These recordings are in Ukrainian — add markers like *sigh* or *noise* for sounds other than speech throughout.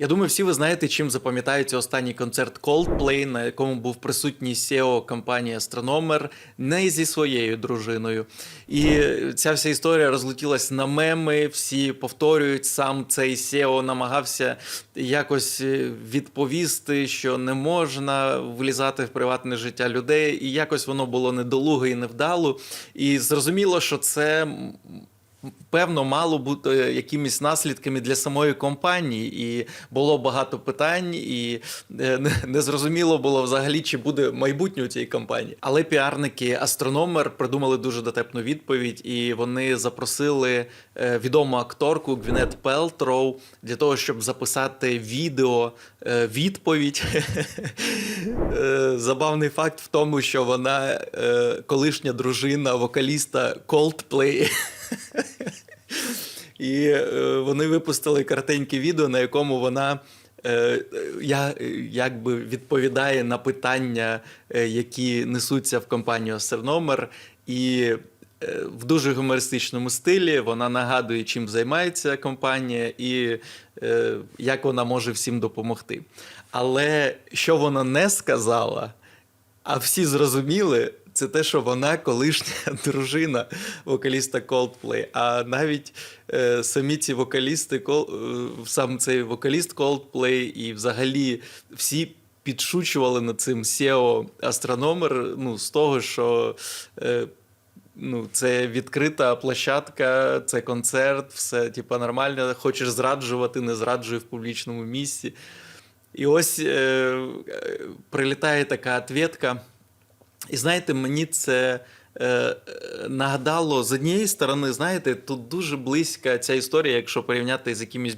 Я думаю, всі ви знаєте, чим запам'ятається останній концерт Coldplay, на якому був присутній SEO компанії Astronomer, не зі своєю дружиною. І ця вся історія розлетілась на меми. Всі повторюють, сам цей SEO намагався якось е, відповісти, що не можна влізати в приватне життя людей, і якось воно було недолуго і невдало. І зрозуміло, що це. Певно, мало бути якимись наслідками для самої компанії, і було багато питань, і е, *laughs* не- незрозуміло було взагалі, чи буде майбутнє у цій компанії. Але піарники Астрономер придумали дуже дотепну відповідь, і вони запросили е, відому акторку Гвінет Пелтроу для того, щоб записати відео е, відповідь. *laughs* Е, Забавний факт в тому, що вона е, колишня дружина вокаліста Coldplay. *laughs* *laughs* І е, вони випустили коротеньке відео, на якому вона е, я, якби відповідає на питання, е, які несуться в компанію Astronomer, і в дуже гумористичному стилі вона нагадує, чим займається компанія і як вона може всім допомогти. Але що вона не сказала, а всі зрозуміли, це те, що вона колишня *laughs* дружина вокаліста Coldplay. А навіть е, самі ці вокалісти, Col- е, сам цей вокаліст Coldplay і взагалі всі підшучували над цим SEO Astronomer, ну, з того, що. Е, Ну, це відкрита площадка, це концерт, все типа нормально. Хочеш зраджувати, не зраджуй в публічному місці. І ось е, е, прилітає така ответка. І знаєте, мені це е, е, нагадало з однієї сторони, знаєте, тут дуже близька ця історія, якщо порівняти з якимись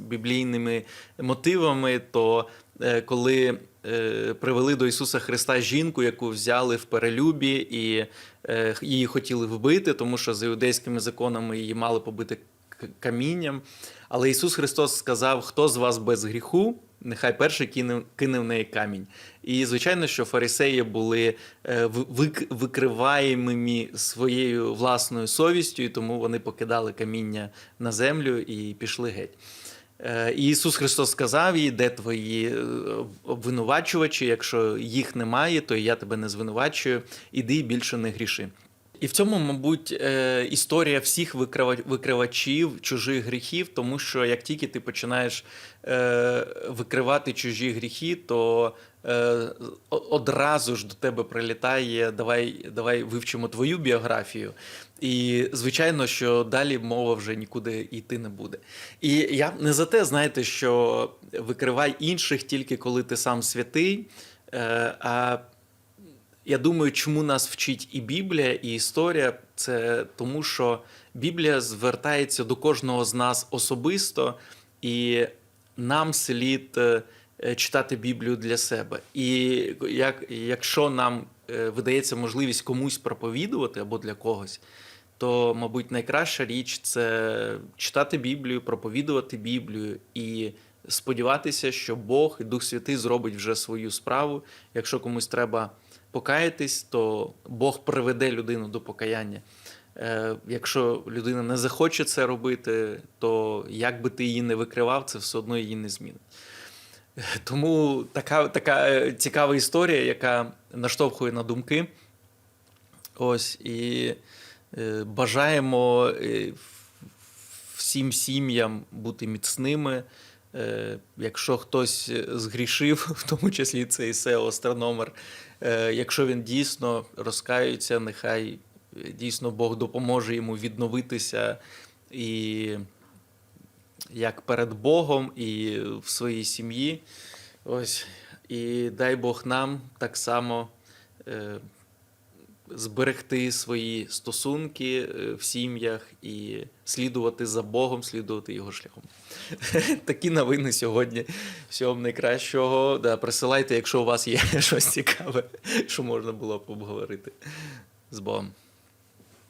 біблійними мотивами, то е, коли е, привели до Ісуса Христа жінку, яку взяли в перелюбі, і е, її хотіли вбити, тому що за іудейськими законами її мали побити камінням. Але Ісус Христос сказав: хто з вас без гріху, нехай перший кине, кине в неї камінь. І звичайно, що фарисеї були е, вик- викриваємими своєю власною совістю, і тому вони покидали каміння на землю і пішли геть. Е, І Ісус Христос сказав їй, де твої е, обвинувачувачі, якщо їх немає, то я тебе не звинувачую, іди більше не гріши. І в цьому, мабуть, е, історія всіх викривачів чужих гріхів, тому що як тільки ти починаєш е, викривати чужі гріхи, то е, одразу ж до тебе прилітає давай, давай вивчимо твою біографію. І звичайно, що далі мова вже нікуди йти не буде. І я не за те, знаєте, що викривай інших тільки коли ти сам святий. А я думаю, чому нас вчить і Біблія, і історія, це тому, що Біблія звертається до кожного з нас особисто, і нам слід е, е, читати Біблію для себе. І як, якщо нам е, видається можливість комусь проповідувати або для когось, то, мабуть, найкраща річ це читати Біблію, проповідувати Біблію і сподіватися, що Бог і Дух Святий зробить вже свою справу. Якщо комусь треба покаятись, то Бог приведе людину до покаяння. Е, Якщо людина не захоче це робити, то як би ти її не викривав, це все одно її не змінить. Е, Тому така, така е, цікава історія, яка наштовхує на думки. Ось і бажаємо всім сім'ям бути міцними. Е, Якщо хтось згрішив, *laughs* в тому числі цей SEO астрономер, е, якщо він дійсно розкаюється, нехай е, дійсно Бог допоможе йому відновитися і як перед Богом, і в своїй сім'ї. Ось. І дай Бог нам так само зберегти свої стосунки е, в сім'ях і слідувати за Богом, слідувати його шляхом. *laughs* Такі новини сьогодні. Всього найкращого. Да, присилайте, якщо у вас є *laughs* щось цікаве, що можна було б обговорити з Богом.